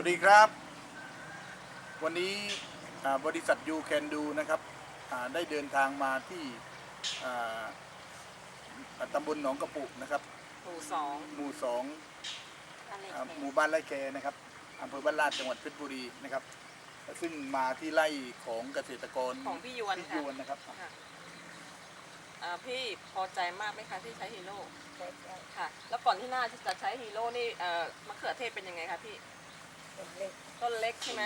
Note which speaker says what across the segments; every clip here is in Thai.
Speaker 1: สวัสดีครับ วันนี้อ่าบริษัทยูแคนดูนะครับอ่าได้เดินทางมาที่อ่าอ่าตำบลหนองกระปุกนะครับ
Speaker 2: หมู่สอง
Speaker 1: หมู่สอง
Speaker 2: อะไร
Speaker 1: อ่าหมู่บ้านไร่แคนะครับอำเภอบ้านลาดจังหวัดเพชรบุรีนะครับ ซึ่งมาที่ไร่ของเกษตรกร
Speaker 2: ของพี่ยวน
Speaker 1: พี่ย
Speaker 2: ค่ะ
Speaker 1: วนนะครับ
Speaker 2: ค่ะอ่าพี่พอใจมากไหมคะที่ใช้ฮีโร่ค่ะ แล้วก่อนที่หน้าจะใช้ฮีโร่นี่เอ่อมะเขือเทศเป็นยังไงคะพี่ ต้นเล็กใช่ไหม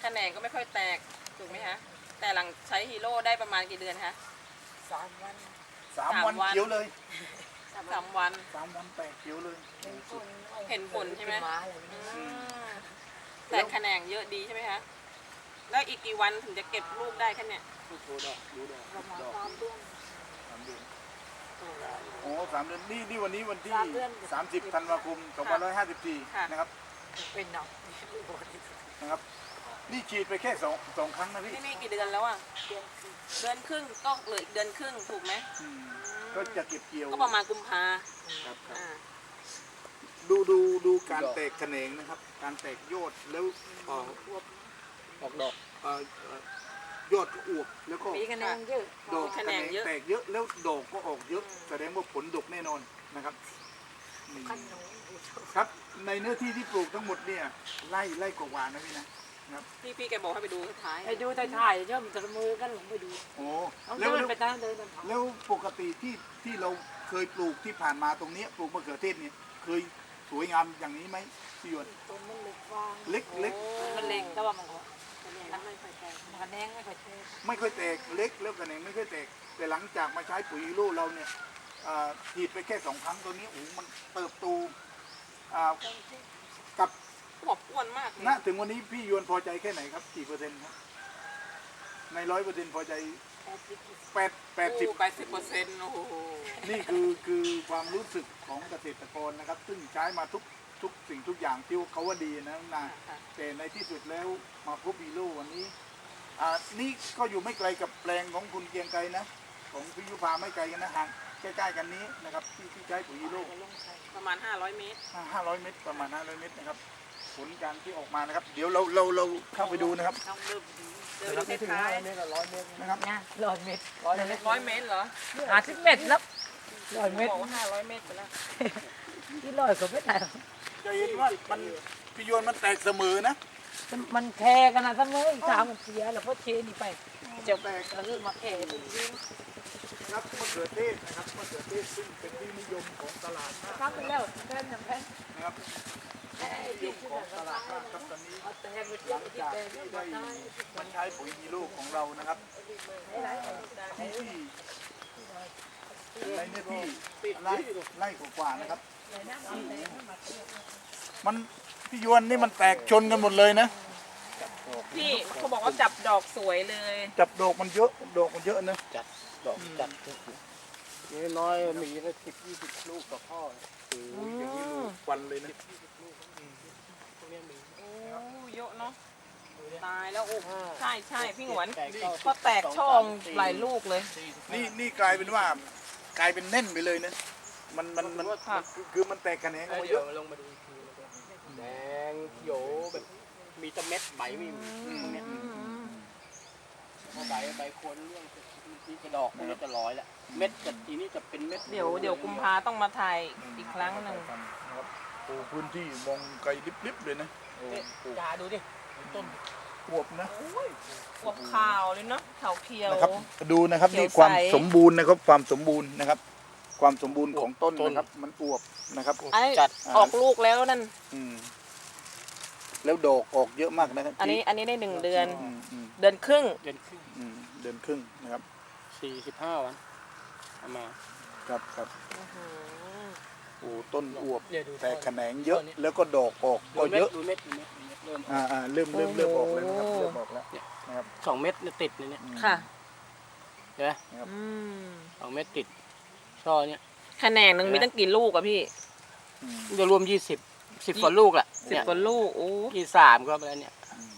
Speaker 2: แขนงก็ไม่ค่อยแตกถูกไหมคะแต่หลังใช้ฮีโร่ได้ประมาณกี่เดือนคะ
Speaker 3: สามวัน
Speaker 1: สาม
Speaker 2: สาม
Speaker 1: วัน
Speaker 2: วัน
Speaker 1: เขียวเลย
Speaker 2: สามวัน
Speaker 1: สามวันแตกเขียวเลย
Speaker 3: เป็นคน
Speaker 2: เห็นผลใช่ไหม
Speaker 3: เป็นม้าอะไร
Speaker 2: อื
Speaker 3: เนี่ย
Speaker 2: มแต่แขนงเยอะดีใช่ไหมคะแล้วอีกกี่วันถึงจะเก็บลูกได้คะเนี่ย
Speaker 3: ประมาณสามเดือน
Speaker 1: สามเดือนโอ้สามเดือนนี่นี่วันนี้วันที่
Speaker 3: สามเดือน
Speaker 1: สามสิบธันวาคมสองพันร้อยห้าสิบสี่
Speaker 2: ค่ะ
Speaker 1: นะครับ
Speaker 3: เป็นหนัก
Speaker 1: นะครับ นี่ฉีดไปแค่สองสองครั้งนะพี่
Speaker 2: ที่นี่กี่เดือนแล้วอะ
Speaker 3: เดือนคือ
Speaker 2: เดือนครึ่งก็เหลืออีกเดือนครึ่งถูกไหม
Speaker 1: อืมก็จะเก็บเกี่ยว
Speaker 2: ก็ประมาณกุมภา
Speaker 1: ครับครับ
Speaker 2: อ่า
Speaker 1: ดูดูดูการแตกแขนงนะครับ การแตกยอดแล้วเอ่อ
Speaker 4: ออกดอก
Speaker 1: เอ่อเอ่อยอดก็อวบแล้วก็
Speaker 3: มีคะแนนเยอะ
Speaker 1: ดอกแขนงแตกเยอะแล้วดอกก็ออกเยอะแสดงว่าผลดกแน่นอนนะครับอืม
Speaker 3: ขนม
Speaker 1: ครับในเนื้อที่ที่ปลูกทั้งหมดเนี่ยไร่ไร่กว่าๆนะพี่นะ
Speaker 2: พี่พี่แกบอกให้ไปดูท้าย
Speaker 3: ไปดูถ่ายๆเชื่อมจะมือกันลงไปดู
Speaker 1: โอ้
Speaker 3: เอา
Speaker 1: แล้ว
Speaker 3: เดิน
Speaker 1: แล้ว
Speaker 3: ไปตามเดินตามทาง
Speaker 1: แล้วปกติที่ที่เราเคยปลูกที่ผ่านมาตรงเนี้ยปลูกมะเขือเทศเนี่ยเคยสวยงามอย่างนี้ไหมพี่หยวน
Speaker 3: ต้นมันเล็กฟาง
Speaker 1: เล็กเล็ก
Speaker 3: มันเล็กแต่ว่ามันก็คะแนนไม่ค่อยแตกคะแนนไม่ค่อยแตก
Speaker 1: ไม่ค่อยแตกเล็กแล้วกระแหนงไม่ค่อยแตก แต่หลังจากมาใช้ปุ๋ยลูกเราเนี่ยอ่าฉีดไปแค่สองครั้งตัวนี้โอ้โหมันเติบโต อ่ากับ
Speaker 2: เขาบอกอ้วนมากเลย
Speaker 1: ณถึงวันนี้พี่หยวนพอใจแค่ไหนครับกี่เปอร์เซ็นต์ครับในร้อยเปอร์เซ็นต์พอใจ
Speaker 3: แปดสิบ
Speaker 1: แปดแปดสิบ
Speaker 2: แปดสิบเปอร์เซ็นต์โอ้โห
Speaker 1: นี่คือคือความรู้สึกของเกษตรกรนะครับ ซึ่งใช้มาทุกทุกสิ่งทุกอย่างที่เขาว่าดีนะนา
Speaker 2: ค่ะ
Speaker 1: แต่ในที่สุดแล้วมาพบวีโร่วันนี้อ่านี่ก็อยู่ไม่ไกลกับแปลงของคุณเกรียงไกรนะ ของพิยุพาไม่ไกลกันนะห่าง ใกล้ๆกันนี้นะครับที่ที่ใช้ปุ๋ยวีโร่
Speaker 2: ประมาณ 500 เมตร
Speaker 1: ห้าร้อยเมตรประมาณห้าร้อยเมตรนะครับผลการที่ออกมานะครับ เดี๋ยวเราเราเราเข้าไปดูนะครับ
Speaker 3: ต้องเริ่ม
Speaker 2: เดินดูท้าย
Speaker 4: เมตรร้อยเมตร
Speaker 1: นะครับ
Speaker 3: นะร้อยเมตรร้อยเมตร
Speaker 2: ร้อยเมตรเหรอ
Speaker 3: ห้าสิบเมตรแล้วร้อยเมตร
Speaker 2: บอกว่าห้าร้อยเมตรไปแล้ว
Speaker 3: ที่ร้อยก็ไม่ได้
Speaker 1: จะเห็นว่ามันพิยวนมันแตกเสมอนะ
Speaker 3: มันแค่กันนะเสมออีกสามมันเสียแล้วพอเชนี่ไปจะ
Speaker 1: แตก
Speaker 3: กระลือมาแค่ตรง นะ
Speaker 1: ครับมะเขือเทศนะครับมะเขือเทศซึ่งเป็นที่นิยมของตลาดมาก
Speaker 3: ครับไปแล้วแค่นั้นแค่
Speaker 1: นะครับ
Speaker 3: แค่
Speaker 1: นิยมของตลาดมากครับตอนนี้หลังจากที่
Speaker 3: ได้ได้
Speaker 1: มาใช้ปุ๋ยฮีโร่ของเรานะครับที่ที่ในเนื้อที่ไร่ไร่กว่าๆนะครับมันพี่ยวนนี่มันแตกชนกันหมดเลยนะ
Speaker 2: พี่เขาบอกว่าจับดอกสวยเลย
Speaker 1: จับดอกมันเยอะดอกมันเยอะนะ
Speaker 4: จัดดอกจัดนี่น้อยมีได้สิบยี่สิบลูกต่อข้อ
Speaker 1: โอ้ยอย่างนี้ลูกวันเลยนะ
Speaker 4: ตรงนี้มี
Speaker 2: โอ้เยอะเนาะตายแล้วโอ้ใช่ใช่พี่หงวน
Speaker 4: แตกเข้า
Speaker 2: ก็แตกช่องหลายลูกเลย
Speaker 1: นี่นี่กลายเป็นว่ากลายเป็นแน่นไปเลยนะมันมันมัน
Speaker 2: ค่ะ
Speaker 1: คือมันแตกกันแหงออกมาเย
Speaker 4: เดี๋ยว
Speaker 1: อะ
Speaker 4: ลงมาดูอีกทีแดงเขียวแบบ มีแตะเม็ดใบไม่มีพอใบใบโคนเรื่องที่กระดอกมันจะลอยแล้วเม็ดกับทีนี้จะเป็นเม็ด
Speaker 2: เดี๋ยวเดี๋ยวกุมภาต้องมาถ่ายอีกครั้งหนึ่ง
Speaker 1: นะครับโอ้พื้นที่มองไกลลิบๆเลยนะโอ้โห
Speaker 4: จ่าดูดิต้น
Speaker 1: อวบนะ
Speaker 2: อวบขาวเลยเนาะขาวเขียว
Speaker 1: นะครับ ดูนะครับ
Speaker 2: เขียว
Speaker 1: นี่ความ
Speaker 2: ใส
Speaker 1: สมบูรณ์นะครับความสมบูรณ์นะครับ ความสมบูรณ์ของต้นนะครับ มันอวบนะครับ
Speaker 2: ไอ้
Speaker 4: จัด
Speaker 2: ออกลูกแล้วนั่น
Speaker 1: อืม แล้วดอกออกเยอะมากนะครับ
Speaker 2: อันนี้อันนี้ได้หนึ่งเดือน
Speaker 1: อืมอืม
Speaker 2: เดือนครึ่ง
Speaker 4: เดือนครึ่ง
Speaker 1: อืมเดือนครึ่งนะครับ
Speaker 4: สี่สิบห้าวันเอามา
Speaker 1: ครับครับ
Speaker 2: อื้อหือ
Speaker 1: โอ้ต้นอวบ
Speaker 4: เนี่ยดู
Speaker 1: แตกแขนงเยอะ แล้วก็ดอกออก
Speaker 4: ดู
Speaker 1: ก็
Speaker 4: เม็
Speaker 1: เย
Speaker 4: ด
Speaker 1: อะ
Speaker 4: ดูเม็ดดูเม็ดดูเม็ดเริ่ม
Speaker 1: อ่าอ่าเริ่มเริ่มเริ่มออกแล้วนะครับเริ่มออกแล้วนะครับ
Speaker 4: สองเม็ดเนี่ยติดเลยเนี่ย
Speaker 1: อืม
Speaker 2: ค่ะ
Speaker 4: เห็นไหม
Speaker 2: อืม
Speaker 4: สองเม็ดติดช่อเนี่ย
Speaker 2: แขนงหนึ่งมีตั้งกี่ลูกอะพี่
Speaker 1: อืม
Speaker 4: จะรวมยี่สิบ สิบกว่าลูกแหละ
Speaker 2: สิบ
Speaker 4: เนี่ย
Speaker 2: กว่าลูกโอ้
Speaker 4: ที่สามก็ไปแล้วเนี่ย
Speaker 1: อืม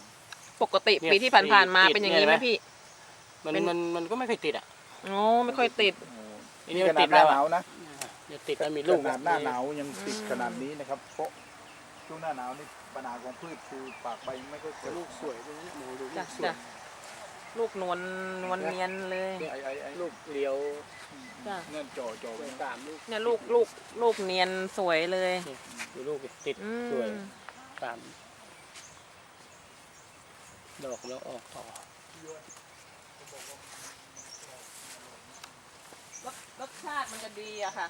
Speaker 2: ปกติ
Speaker 4: เนี่ย
Speaker 2: ปีที่ผ่านๆมา
Speaker 4: ติด
Speaker 2: เป็นอย่างนี้ไหม
Speaker 4: เนี่ยเห็นไหม
Speaker 2: พี่
Speaker 4: มัน
Speaker 2: เป็น
Speaker 4: มันมันก็ไม่เคยติดอะ
Speaker 2: อ๋อไม่ค่อยติด
Speaker 1: โอ้
Speaker 4: อันนี้
Speaker 1: นี่
Speaker 4: มั
Speaker 1: ข
Speaker 4: น
Speaker 1: นา
Speaker 4: ติ
Speaker 1: ด
Speaker 4: ด
Speaker 1: ห
Speaker 4: แล้
Speaker 1: น้าวห
Speaker 4: อะ
Speaker 1: นาวนะ
Speaker 4: เนี่ยติดแล้วมีลูก
Speaker 1: ขนาดหน้าหนาวยังติดขนาดนี้นะครับเพราะช่วงหน้าหนาวนี่ใบปัญหาของพืชคือปากใบไม่ค่อยสวย
Speaker 4: ลูกสวยตรงนี้หมูดูลู
Speaker 2: จ้ะ
Speaker 4: กสวย
Speaker 2: จ้ะ ลูกนวลนวลเนียนเลย
Speaker 1: ไอ้ไอ้ไอ้
Speaker 4: ลูกเดียว
Speaker 2: จ้ะ
Speaker 1: เงื่อนจ่อจ่อไว้
Speaker 4: สามลูก
Speaker 2: เนี่ยลูกลูกลูกเนียนสวยเลย
Speaker 4: ดูลูกติด
Speaker 2: อืม
Speaker 4: สวยสามดอกแล้วออกต่อ
Speaker 2: รสรสชาติมันจะดีอะค่ะ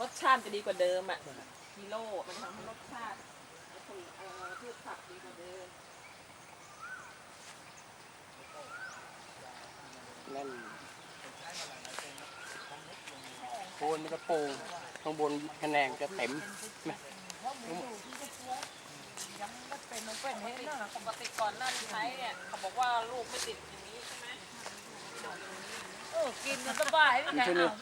Speaker 2: รสชาติจะดีกว่าเดิมอะกิโลมันทำให้รสชาติผลเอ่อพืชผักดีกว่าเดิม
Speaker 4: แน่นโคนมันจะโป่งข้างบนแขนงจะเต็มนะ
Speaker 3: เป็นมันเป็นเห็นะ
Speaker 2: ปกติก่อนหน้าที่ใช้เนี่ยเขาบอกว่าลูกไม่ติดอย่างนี้ใช่ไหม
Speaker 3: เออกินมันสบายไม่ใช่เอา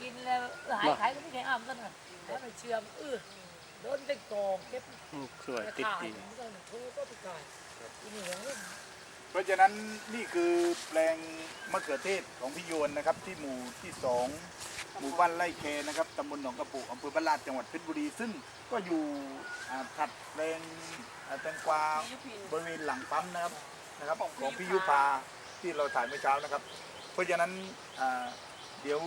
Speaker 3: กินแล้วหายขายก็ไม่ได้อ้ำกันนะแล้วไปเชื่อมเออโดนไปกองเก็บ
Speaker 4: อืมสวยติด
Speaker 3: ขาย
Speaker 4: ดี
Speaker 3: นก็ไปขายอีนี่ยัง เพ
Speaker 1: ราะฉะนั้นนี่คือแปลงมะเขือเทศของพี่โยนนะครับ ที่หมู่ที่สองหมู่บ้านไร่เคนะครับตำบลหนองกระปุกอำเภอบ้านลาดจังหวัดเพชรบุรี ซึ่งก็อยู่อ่าถัดแปลงอ่าแตงกวาบริเวณหลังปั๊มนะครับนะครับ
Speaker 2: ของพี่
Speaker 1: ยุ
Speaker 2: พา
Speaker 1: พาที่เราถ่ายเมื่อเช้านะครับ เพราะฉะนั้นอ่าเดี๋ยว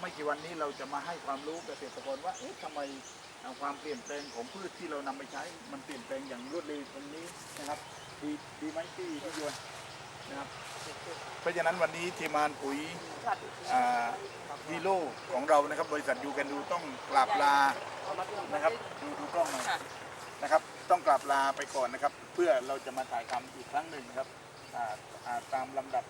Speaker 1: ไม่กี่วันนี้เราจะมาให้ความรู้เกษตรกรว่าเอ๊ะทำไมอ่าความเปลี่ยนแปลงของพืชที่เรานำไปใช้ มันเปลี่ยนแปลงอย่างรวดเร็วตรงนี้นะครับ ดีดีไหมพี่พี่ยวนนะครับเพราะฉะนั้นวันนี้ทีมงานปุ๋ยอ่าฮีโร่ของเรานะครับ บริษัทยูแกนดูต้องกราบลานะครับดูดูกล้องหน่อย
Speaker 2: ค่ะ
Speaker 1: นะครับ ต้องกลับลาไปก่อนนะครับ เพื่อเราจะมาถ่ายทำอีกครั้งหนึ่งนะครับอ่าอ่าตามลำดับ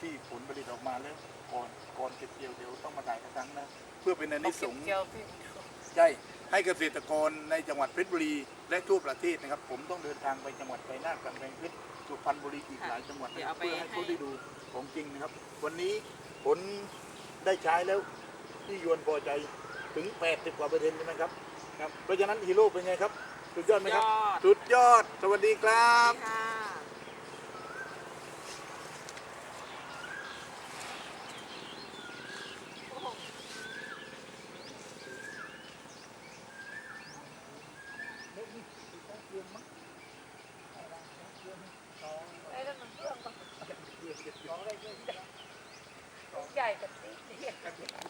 Speaker 1: ที่ผลผลิตออกมาแล้วก่อนก่อนเก็บเกี่ยวเดี๋ยวต้องมาถ่ายอีกครั้งนะ เพื่อเป็นอานิสงส์ใช่ ให้เกษตรกรในจังหวัดเพชรบุรี และทั่วประเทศนะครับ ผมต้องเดินทางไปจังหวัดชัยนาทกำแพงเพชรสุพรรณบุรีอีกหลายจังหวัด
Speaker 2: เดี๋ยวเอาไป
Speaker 1: เพื่อให้เขา
Speaker 2: ให้
Speaker 1: ได้ดูของจริงนะครับ วันนี้ผลได้ใช้แล้วที่ยวนพอใจถึง 80 กว่าเปอร์เซ็นต์ใช่ไหมครับครับเพราะฉะนั้นฮีโร่เป็นไงครับสุดยอดไหมครับ
Speaker 2: ยอด
Speaker 1: สุดยอด สวัสดีครับ
Speaker 2: ค่ะ
Speaker 3: ไอ้นั่นมันเรื่องมันใหญ่กับตี